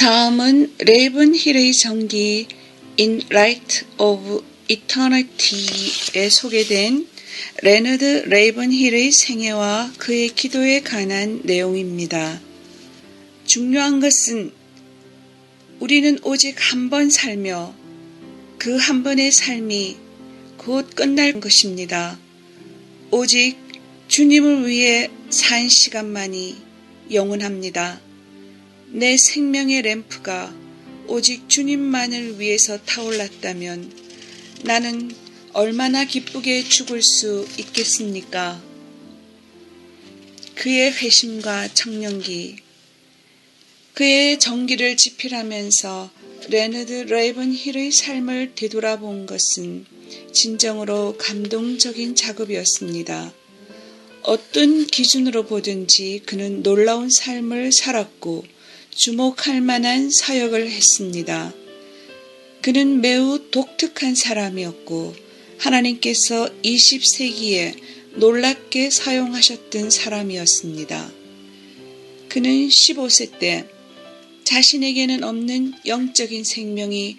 다음은 레이븐 힐의 전기 In Light of Eternity에 소개된 레너드 레이븐 힐의 생애와 그의 기도에 관한 내용입니다. 중요한 것은 우리는 오직 한 번 살며 그 한 번의 삶이 곧 끝날 것입니다. 오직 주님을 위해 산 시간만이 영원합니다. 내 생명의 램프가 오직 주님만을 위해서 타올랐다면 나는 얼마나 기쁘게 죽을 수 있겠습니까? 그의 회심과 청년기, 그의 정기를 지필하면서 레너드 레이븐 힐의 삶을 되돌아본 것은 진정으로 감동적인 작업이었습니다. 어떤 기준으로 보든지 그는 놀라운 삶을 살았고 주목할 만한 사역을 했습니다. 그는 매우 독특한 사람이었고 하나님께서 20세기에 놀랍게 사용하셨던 사람이었습니다. 그는 15세 때 자신에게는 없는 영적인 생명이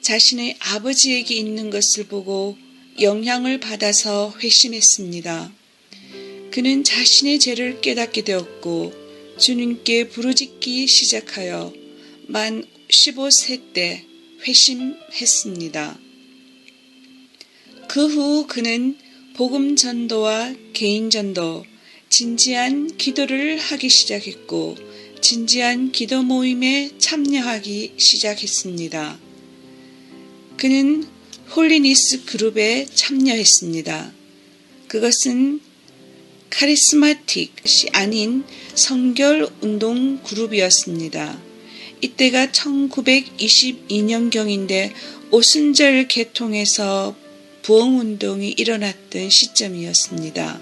자신의 아버지에게 있는 것을 보고 영향을 받아서 회심했습니다. 그는 자신의 죄를 깨닫게 되었고 주님께 부르짖기 시작하여 만 15세 때 회심했습니다. 그 후 그는 복음 전도와 개인 전도, 진지한 기도를 하기 시작했고 진지한 기도 모임에 참여하기 시작했습니다. 그는 홀리니스 그룹에 참여했습니다. 그것은 카리스마틱이 아닌 성결 운동 그룹이었습니다. 이때가 1922년경인데 오순절 개통에서 부흥운동이 일어났던 시점이었습니다.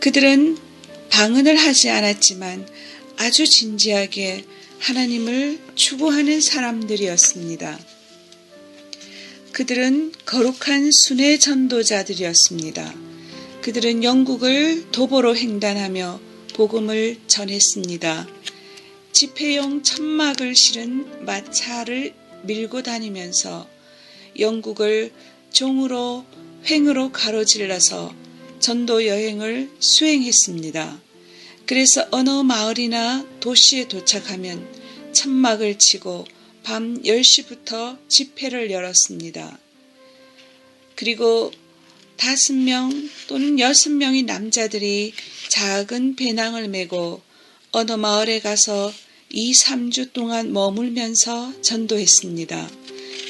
그들은 방언을 하지 않았지만 아주 진지하게 하나님을 추구하는 사람들이었습니다. 그들은 거룩한 순회 전도자들이었습니다. 그들은 영국을 도보로 횡단하며 복음을 전했습니다. 집회용 천막을 실은 마차를 밀고 다니면서 영국을 종으로 횡으로 가로질러서 전도 여행을 수행했습니다. 그래서 어느 마을이나 도시에 도착하면 천막을 치고 밤 10시부터 집회를 열었습니다. 그리고 다섯 명 또는 여섯 명의 남자들이 작은 배낭을 메고 어느 마을에 가서 2, 3주 동안 머물면서 전도했습니다.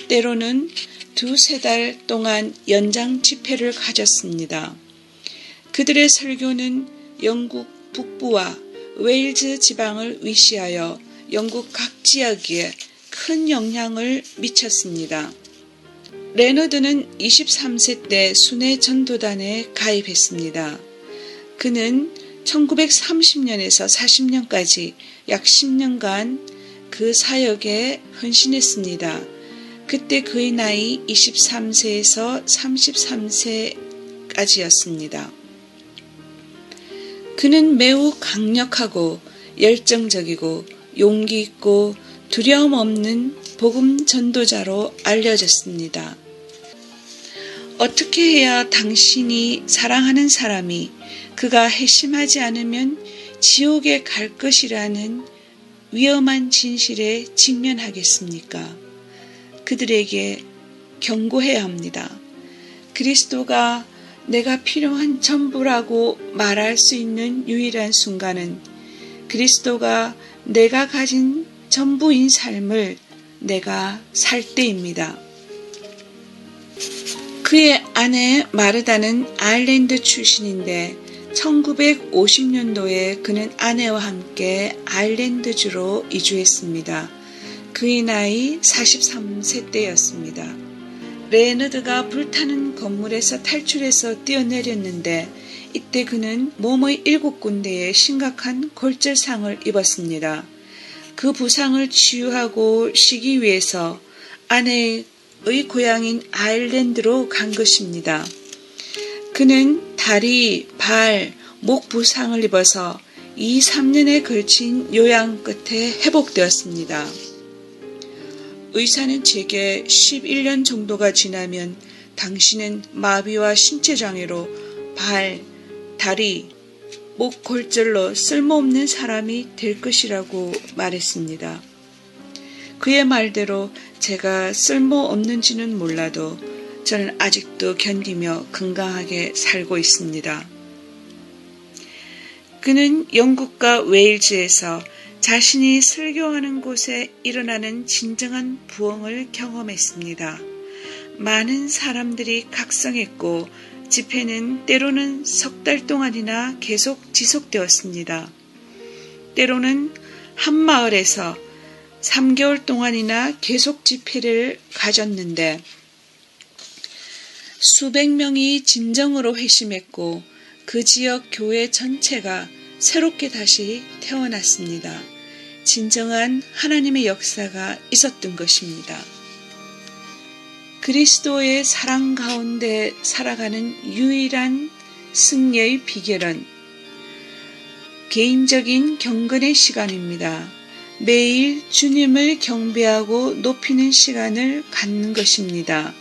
때로는 두세 달 동안 연장 집회를 가졌습니다. 그들의 설교는 영국 북부와 웨일즈 지방을 위시하여 영국 각 지역에 큰 영향을 미쳤습니다. 레너드는 23세 때 순회 전도단에 가입했습니다. 그는 1930년에서 40년까지 약 10년간 그 사역에 헌신했습니다. 그때 그의 나이 23세에서 33세까지였습니다. 그는 매우 강력하고 열정적이고 용기 있고 두려움 없는 복음 전도자로 알려졌습니다. 어떻게 해야 당신이 사랑하는 사람이 그가 회심하지 않으면 지옥에 갈 것이라는 위험한 진실에 직면하겠습니까? 그들에게 경고해야 합니다. 그리스도가 내가 필요한 전부라고 말할 수 있는 유일한 순간은 그리스도가 내가 가진 전부인 삶을 내가 살 때입니다. 그의 아내 마르다는 아일랜드 출신인데 1950년도에 그는 아내와 함께 아일랜드주로 이주했습니다. 그의 나이 43세 때였습니다. 레너드가 불타는 건물에서 탈출해서 뛰어내렸는데 이때 그는 몸의 일곱 군데에 심각한 골절상을 입었습니다. 그 부상을 치유하고 쉬기 위해서 아내의 고향인 아일랜드로 간 것입니다. 그는 다리, 발, 목 부상을 입어서 2, 3년에 걸친 요양 끝에 회복되었습니다. 의사는 제게 11년 정도가 지나면 당신은 마비와 신체장애로 발, 다리, 목 골절로 쓸모없는 사람이 될 것이라고 말했습니다. 그의 말대로 제가 쓸모없는지는 몰라도 저는 아직도 견디며 건강하게 살고 있습니다. 그는 영국과 웨일즈에서 자신이 설교하는 곳에 일어나는 진정한 부흥을 경험했습니다. 많은 사람들이 각성했고 집회는 때로는 석 달 동안이나 계속 지속되었습니다. 때로는 한 마을에서 3개월 동안이나 계속 집회를 가졌는데 수백 명이 진정으로 회심했고 그 지역 교회 전체가 새롭게 다시 태어났습니다. 진정한 하나님의 역사가 있었던 것입니다. 그리스도의 사랑 가운데 살아가는 유일한 승리의 비결은 개인적인 경건의 시간입니다. 매일 주님을 경배하고 높이는 시간을 갖는 것입니다.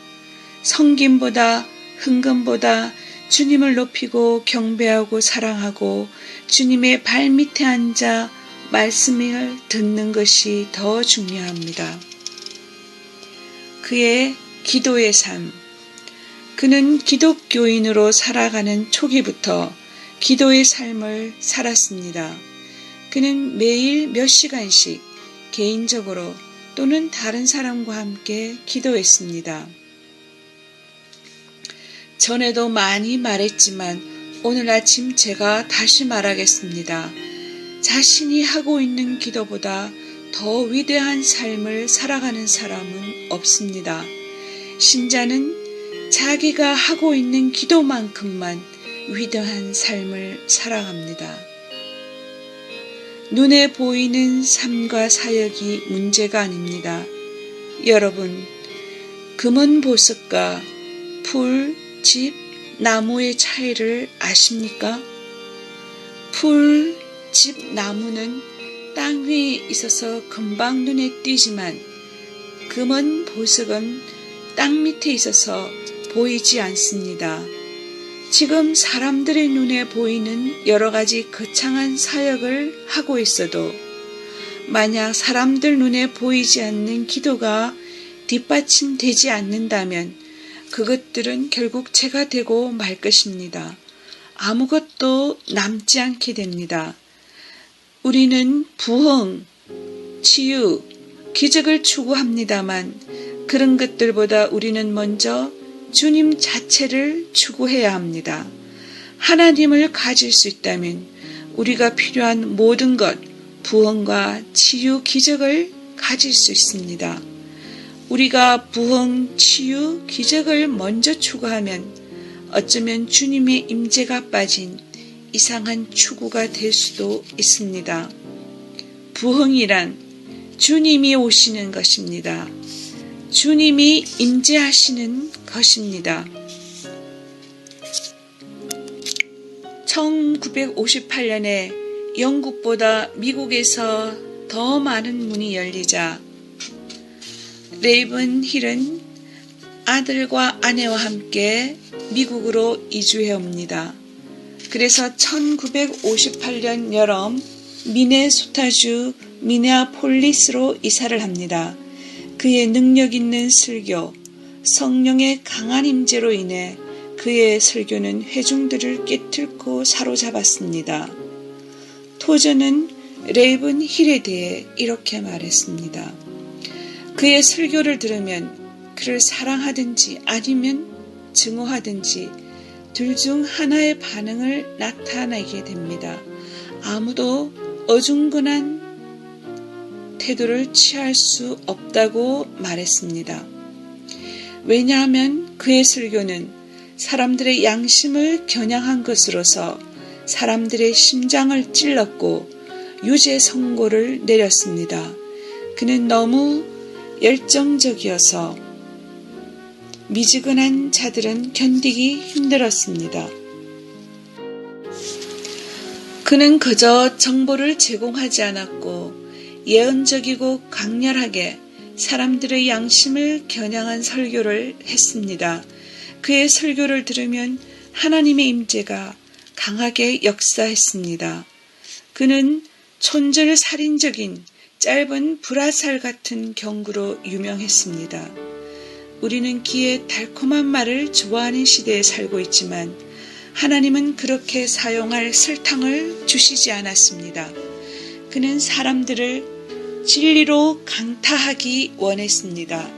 성김보다 흥금보다 주님을 높이고 경배하고 사랑하고 주님의 발 밑에 앉아 말씀을 듣는 것이 더 중요합니다. 그의 기도의 삶. 그는 기독교인으로 살아가는 초기부터 기도의 삶을 살았습니다. 그는 매일 몇 시간씩 개인적으로 또는 다른 사람과 함께 기도했습니다. 전에도 많이 말했지만 오늘 아침 제가 다시 말하겠습니다. 자신이 하고 있는 기도보다 더 위대한 삶을 살아가는 사람은 없습니다. 신자는 자기가 하고 있는 기도만큼만 위대한 삶을 살아갑니다. 눈에 보이는 삶과 사역이 문제가 아닙니다. 여러분, 금은 보석과 풀, 집, 나무의 차이를 아십니까? 풀, 집, 나무는 땅 위에 있어서 금방 눈에 띄지만 금은 보석은 땅 밑에 있어서 보이지 않습니다. 지금 사람들의 눈에 보이는 여러 가지 거창한 사역을 하고 있어도 만약 사람들 눈에 보이지 않는 기도가 뒷받침되지 않는다면 그것들은 결국 죄가 되고 말 것입니다. 아무것도 남지 않게 됩니다. 우리는 부흥, 치유, 기적을 추구합니다만 그런 것들보다 우리는 먼저 주님 자체를 추구해야 합니다. 하나님을 가질 수 있다면 우리가 필요한 모든 것, 부흥과 치유, 기적을 가질 수 있습니다. 우리가 부흥, 치유, 기적을 먼저 추구하면 어쩌면 주님의 임재가 빠진 이상한 추구가 될 수도 있습니다. 부흥이란 주님이 오시는 것입니다. 주님이 임재하시는 것입니다. 1958년에 영국보다 미국에서 더 많은 문이 열리자 레이븐 힐은 아들과 아내와 함께 미국으로 이주해 옵니다. 그래서 1958년 여름 미네소타주 미네아폴리스로 이사를 합니다. 그의 능력 있는 설교, 성령의 강한 임재로 인해 그의 설교는 회중들을 깨뚫고 사로잡았습니다. 토저는 레이븐 힐에 대해 이렇게 말했습니다. 그의 설교를 들으면 그를 사랑하든지 아니면 증오하든지 둘 중 하나의 반응을 나타내게 됩니다. 아무도 어중근한 태도를 취할 수 없다고 말했습니다. 왜냐하면 그의 설교는 사람들의 양심을 겨냥한 것으로서 사람들의 심장을 찔렀고 유죄 선고를 내렸습니다. 그는 너무 열정적이어서 미지근한 자들은 견디기 힘들었습니다. 그는 그저 정보를 제공하지 않았고 예언적이고 강렬하게 사람들의 양심을 겨냥한 설교를 했습니다. 그의 설교를 들으면 하나님의 임재가 강하게 역사했습니다. 그는 촌절살인적인 짧은 불화살 같은 경구로 유명했습니다. 우리는 기의 달콤한 말을 좋아하는 시대에 살고 있지만 하나님은 그렇게 사용할 설탕을 주시지 않았습니다. 그는 사람들을 진리로 강타하기 원했습니다.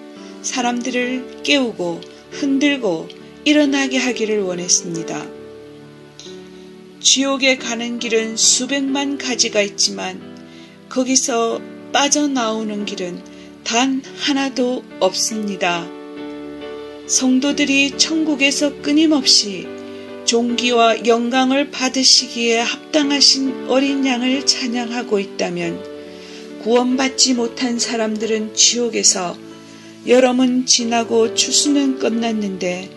사람들을 깨우고 흔들고 일어나게 하기를 원했습니다. 지옥에 가는 길은 수백만 가지가 있지만 거기서 빠져나오는 길은 단 하나도 없습니다. 성도들이 천국에서 끊임없이 종기와 영광을 받으시기에 합당하신 어린 양을 찬양하고 있다면 구원받지 못한 사람들은 지옥에서 여름은 지나고 추수는 끝났는데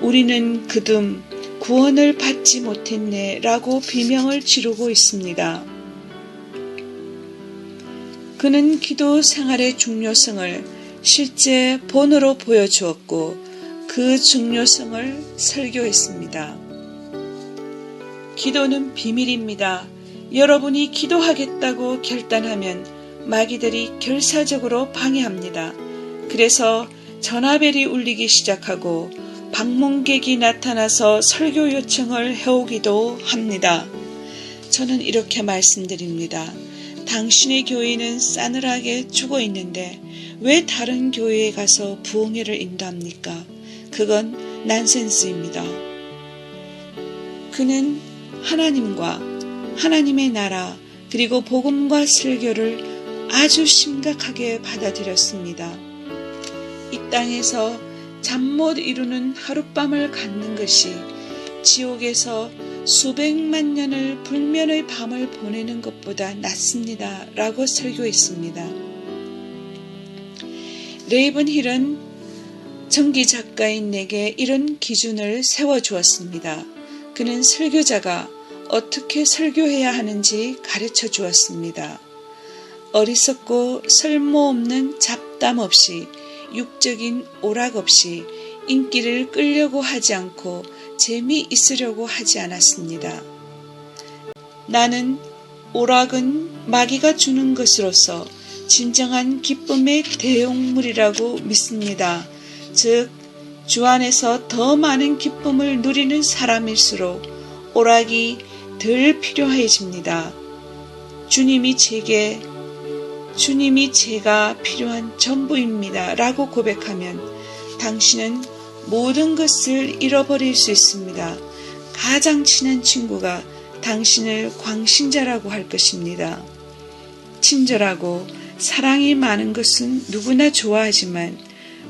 우리는 그듬 구원을 받지 못했네 라고 비명을 지르고 있습니다. 그는 기도 생활의 중요성을 실제 본으로 보여주었고 그 중요성을 설교했습니다. 기도는 비밀입니다. 여러분이 기도하겠다고 결단하면 마귀들이 결사적으로 방해합니다. 그래서 전화벨이 울리기 시작하고 방문객이 나타나서 설교 요청을 해오기도 합니다. 저는 이렇게 말씀드립니다. 당신의 교회는 싸늘하게 죽어 있는데 왜 다른 교회에 가서 부흥회를 인도합니까? 그건 난센스입니다. 그는 하나님과 하나님의 나라 그리고 복음과 설교를 아주 심각하게 받아들였습니다. 이 땅에서 잠 못 이루는 하룻밤을 갖는 것이 지옥에서 수백만 년을 불면의 밤을 보내는 것보다 낫습니다. 라고 설교했습니다. 레이븐 힐은 전기 작가인 내게 이런 기준을 세워주었습니다. 그는 설교자가 어떻게 설교해야 하는지 가르쳐 주었습니다. 어리석고 설모없는 잡담 없이 육적인 오락 없이 인기를 끌려고 하지 않고 재미있으려고 하지 않았습니다. 나는 오락은 마귀가 주는 것으로서 진정한 기쁨의 대용물이라고 믿습니다. 즉, 주 안에서 더 많은 기쁨을 누리는 사람일수록 오락이 덜 필요해집니다. 주님이 제게 주님이 제가 필요한 전부입니다. 라고 고백하면 당신은 모든 것을 잃어버릴 수 있습니다. 가장 친한 친구가 당신을 광신자라고 할 것입니다. 친절하고 사랑이 많은 것은 누구나 좋아하지만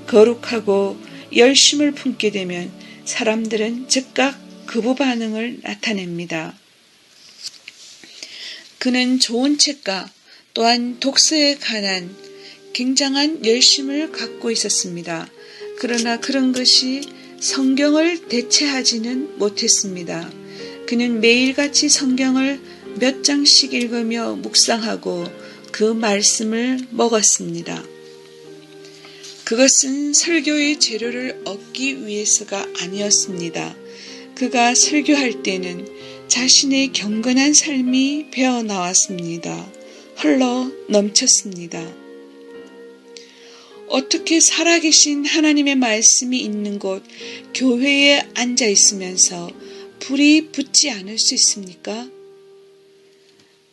거룩하고 열심을 품게 되면 사람들은 즉각 거부 반응을 나타냅니다. 그는 좋은 책과 또한 독서에 관한 굉장한 열심을 갖고 있었습니다. 그러나 그런 것이 성경을 대체하지는 못했습니다. 그는 매일같이 성경을 몇 장씩 읽으며 묵상하고 그 말씀을 먹었습니다. 그것은 설교의 재료를 얻기 위해서가 아니었습니다. 그가 설교할 때는 자신의 경건한 삶이 배어 나왔습니다. 흘러 넘쳤습니다. 어떻게 살아계신 하나님의 말씀이 있는 곳 교회에 앉아 있으면서 불이 붙지 않을 수 있습니까?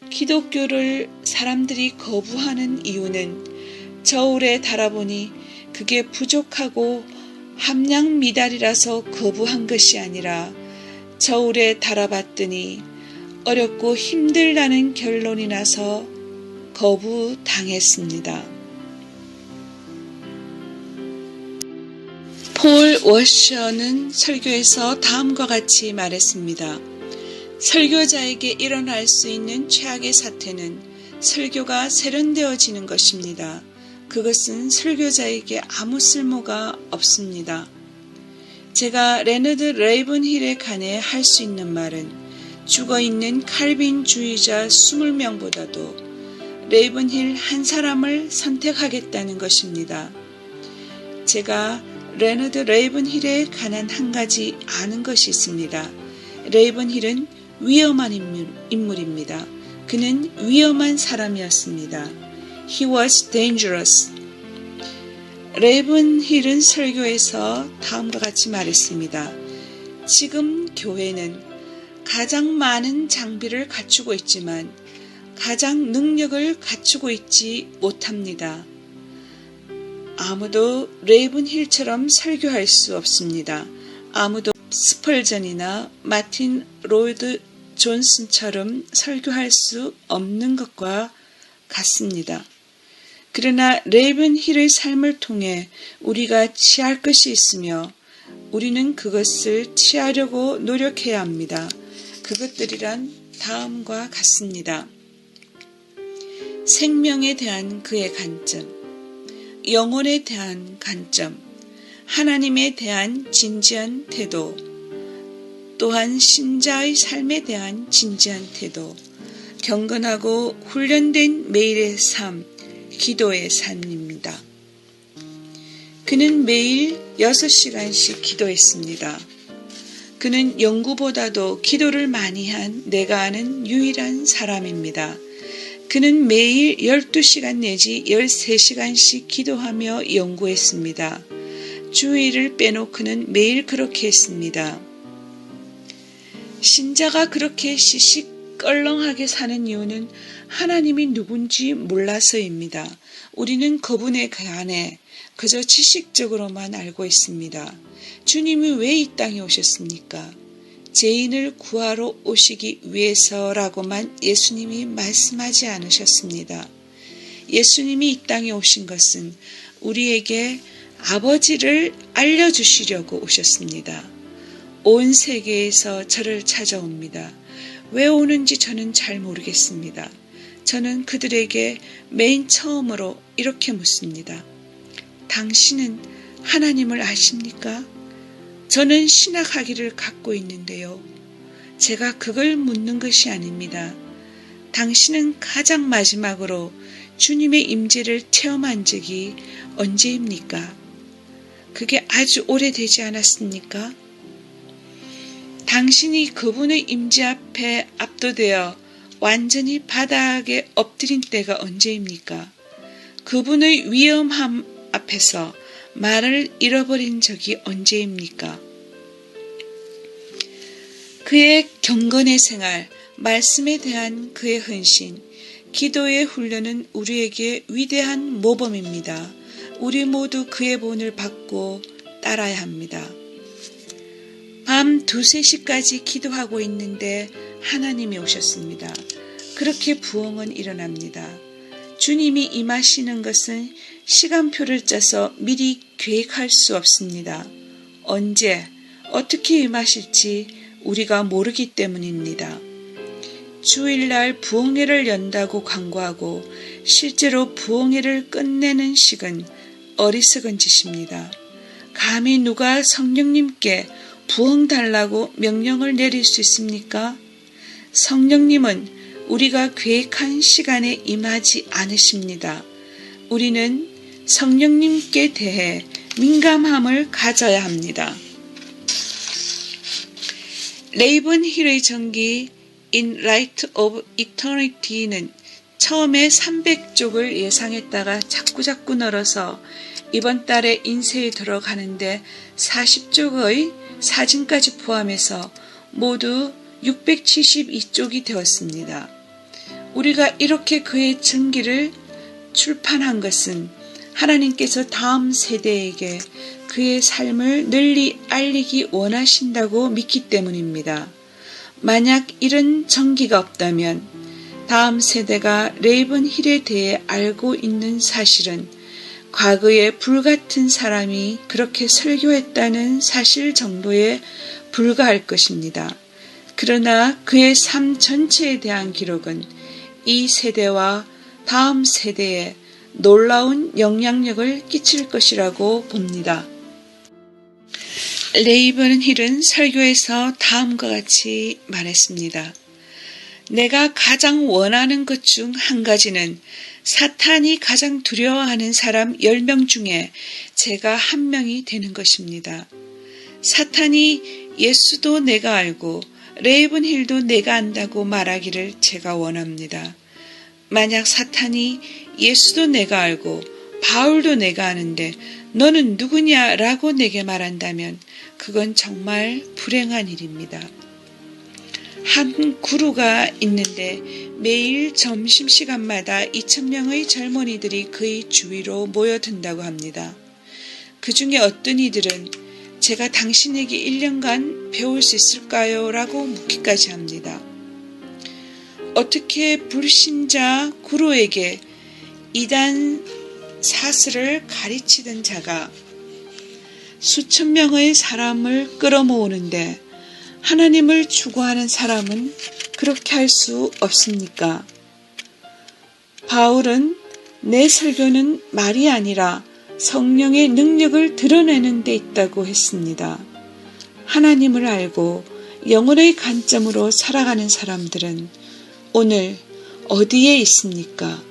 기독교를 사람들이 거부하는 이유는 저울에 달아보니 그게 부족하고 함량 미달이라서 거부한 것이 아니라 저울에 달아봤더니 어렵고 힘들다는 결론이 나서 거부당했습니다. 폴 워셔는 설교에서 다음과 같이 말했습니다. 설교자에게 일어날 수 있는 최악의 사태는 설교가 세련되어지는 것입니다. 그것은 설교자에게 아무 쓸모가 없습니다. 제가 레너드 레이븐 힐에 관해 할 수 있는 말은 죽어 있는 칼빈주의자 20명보다도 레이븐 힐 한 사람을 선택하겠다는 것입니다. 제가 레너드 레이븐 힐에 관한 한 가지 아는 것이 있습니다. 레이븐 힐은 위험한 인물, 인물 입니다. 그는 위험한 사람이었습니다. He was dangerous. 레이븐 힐은 설교에서 다음과 같이 말했습니다. 지금 교회는 가장 많은 장비를 갖추고 있지만 가장 능력을 갖추고 있지 못합니다. 아무도 레이븐 힐처럼 설교할 수 없습니다. 아무도 스펄전이나 마틴 로이드 존슨처럼 설교할 수 없는 것과 같습니다. 그러나 레이븐 힐의 삶을 통해 우리가 취할 것이 있으며 우리는 그것을 취하려고 노력해야 합니다. 그것들이란 다음과 같습니다. 생명에 대한 그의 관점, 영혼에 대한 관점, 하나님에 대한 진지한 태도, 또한 신자의 삶에 대한 진지한 태도, 경건하고 훈련된 매일의 삶, 기도의 삶입니다. 그는 매일 6시간씩 기도했습니다. 그는 연구보다도 기도를 많이 한 내가 아는 유일한 사람입니다. 그는 매일 12시간 내지 13시간씩 기도하며 연구했습니다. 주의를 빼놓고는 매일 그렇게 했습니다. 신자가 그렇게 시시껄렁하게 사는 이유는 하나님이 누군지 몰라서입니다. 우리는 그분에 관해 그저 지식적으로만 알고 있습니다. 주님이 왜 이 땅에 오셨습니까? 죄인을 구하러 오시기 위해서라고만 예수님이 말씀하지 않으셨습니다. 예수님이 이 땅에 오신 것은 우리에게 아버지를 알려주시려고 오셨습니다. 온 세계에서 저를 찾아옵니다. 왜 오는지 저는 잘 모르겠습니다. 저는 그들에게 맨 처음으로 이렇게 묻습니다. 당신은 하나님을 아십니까? 저는 신학 학위를 갖고 있는데요. 제가 그걸 묻는 것이 아닙니다. 당신은 가장 마지막으로 주님의 임재를 체험한 적이 언제입니까? 그게 아주 오래되지 않았습니까? 당신이 그분의 임재 앞에 압도되어 완전히 바닥에 엎드린 때가 언제입니까? 그분의 위험함 앞에서 말을 잃어버린 적이 언제입니까? 그의 경건의 생활, 말씀에 대한 그의 헌신, 기도의 훈련은 우리에게 위대한 모범입니다. 우리 모두 그의 본을 받고 따라야 합니다. 밤 두세 시까지 기도하고 있는데 하나님이 오셨습니다. 그렇게 부흥은 일어납니다. 주님이 임하시는 것은 시간표를 짜서 미리 계획할 수 없습니다. 언제, 어떻게 임하실지 우리가 모르기 때문입니다. 주일날 부흥회를 연다고 광고하고 실제로 부흥회를 끝내는 식은 어리석은 짓입니다. 감히 누가 성령님께 부흥 달라고 명령을 내릴 수 있습니까? 성령님은 우리가 계획한 시간에 임하지 않으십니다. 우리는 성령님께 대해 민감함을 가져야 합니다. 레이븐 힐의 전기 In Light of Eternity는 처음에 300쪽을 예상했다가 자꾸자꾸 늘어서 이번 달에 인쇄에 들어가는데 40쪽의 사진까지 포함해서 모두 672쪽이 되었습니다. 우리가 이렇게 그의 전기를 출판한 것은 하나님께서 다음 세대에게 그의 삶을 널리 알리기 원하신다고 믿기 때문입니다. 만약 이런 전기가 없다면 다음 세대가 레이븐 힐에 대해 알고 있는 사실은 과거에 불같은 사람이 그렇게 설교했다는 사실 정도에 불과할 것입니다. 그러나 그의 삶 전체에 대한 기록은 이 세대와 다음 세대에 놀라운 영향력을 끼칠 것이라고 봅니다. 레이븐 힐은 설교에서 다음과 같이 말했습니다. 내가 가장 원하는 것 중 한 가지는 사탄이 가장 두려워하는 사람 10명 중에 제가 한 명이 되는 것입니다. 사탄이 예수도 내가 알고 레이븐 힐도 내가 안다고 말하기를 제가 원합니다. 만약 사탄이 예수도 내가 알고 바울도 내가 아는데 너는 누구냐 라고 내게 말한다면 그건 정말 불행한 일입니다. 한 구루가 있는데 매일 점심시간마다 2천명의 젊은이들이 그의 주위로 모여든다고 합니다. 그 중에 어떤 이들은 제가 당신에게 1년간 배울 수 있을까요? 라고 묻기까지 합니다. 어떻게 불신자 구루에게 이단 사슬을 가르치던 자가 수천 명의 사람을 끌어모으는데 하나님을 추구하는 사람은 그렇게 할 수 없습니까? 바울은 내 설교는 말이 아니라 성령의 능력을 드러내는 데 있다고 했습니다. 하나님을 알고 영혼의 관점으로 살아가는 사람들은 오늘 어디에 있습니까?